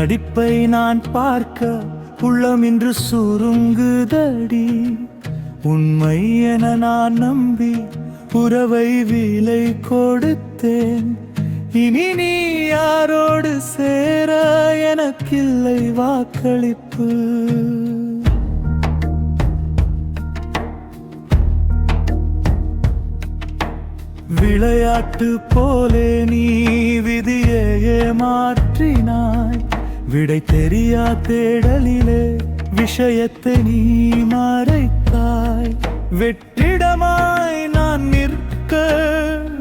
நடிப்பை நான் பார்க்க உள்ளம் இன்று சுருங்குதடி. உண்மை என நான் நம்பி உறவை விலை கொடுத்தேன். இனி நீ யாரோடு சேர எனக்கில்லை வாக்களிப்பு. விளையாட்டு போலே நீ விதியே மாற்றினாய். விடை தெரியா தேடலிலே விஷயத்தை நீ மறைத்தாய். வெற்றிடமாய் நான் நிற்க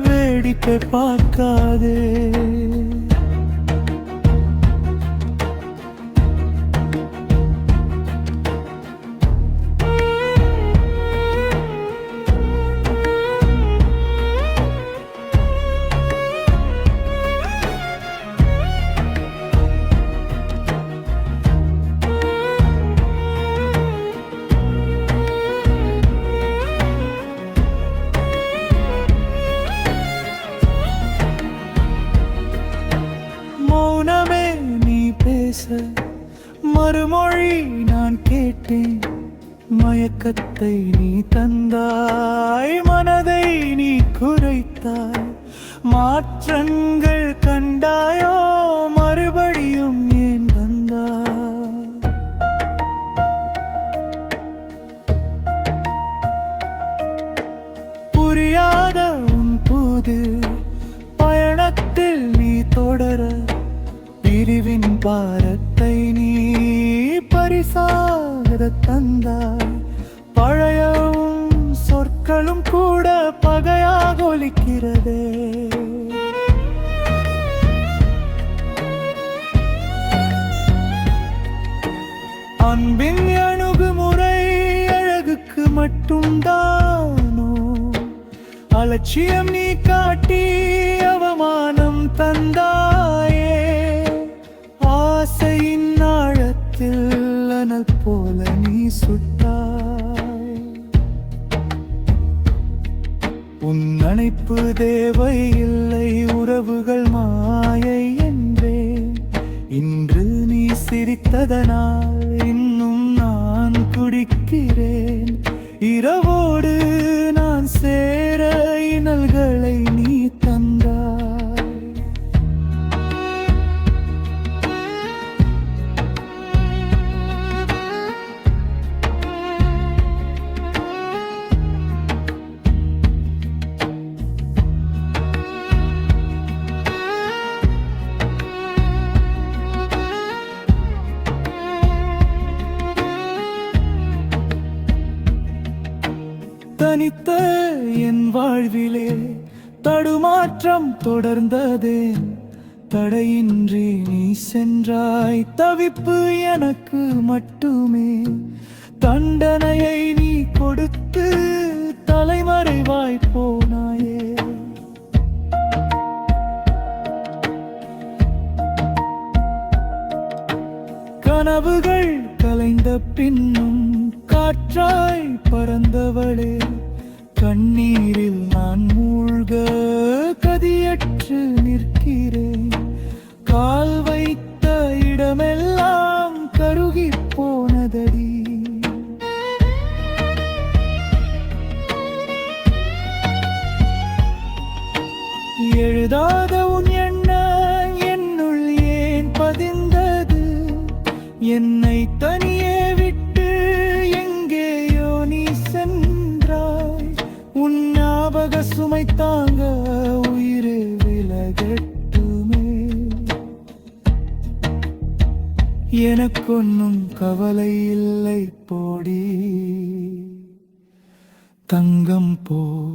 வேடிக்கை பார்க்காதே. ஒரு மொழி நான் கேட்டேன். மயக்கத்தை நீ தந்தாய் மனதை நீ குறைத்தாய். மாற்றங்கள் கண்டாயோ மறுபடியும் ஏன் வந்தாய்? புரியாத உன் புது பயணத்தில் நீ தொடர பிரிவின் பாரத் பரிசாக தந்தாய் பழையவும் சொற்களும் கூட பகையாக ஒலிக்கிறதே. அன்பின் அணுகுமுறை அழகுக்கு மட்டும்தானோ? அலட்சியம் நீ காட்டி அவமானம் தந்தா சுட்டாய். உன் அணைப்பு தேவை இல்லை உறவுகள் மாயை என்றே இன்று நீ சிரித்ததனால் இன்னும் நான் குடிக்கிறேன். இரவோ தனித்த என் வாழ்விலே தடுமாற்றம் தொடர்ந்ததே. தடையின்றி நீ சென்றாய் தவிப்பு எனக்கு மட்டுமே. தண்டனையை நீ கொடுத்து தலைமறைவாய் போனாயே கனவுகள் கலைந்த பின்னும் காற்றாய் பறந்தவளே. கண்ணீரில் நான் மூழ்க கதியற்று நிற்கிறேன். கால் வைத்த இடமெல்லாம் கருகி போனதடி. எழுதா ஞாபக சுமை தாங்க உயிரே விலகட்டுமே. எனக்கொன்னும் கவலை இல்லை போடி. தங்கம் போ.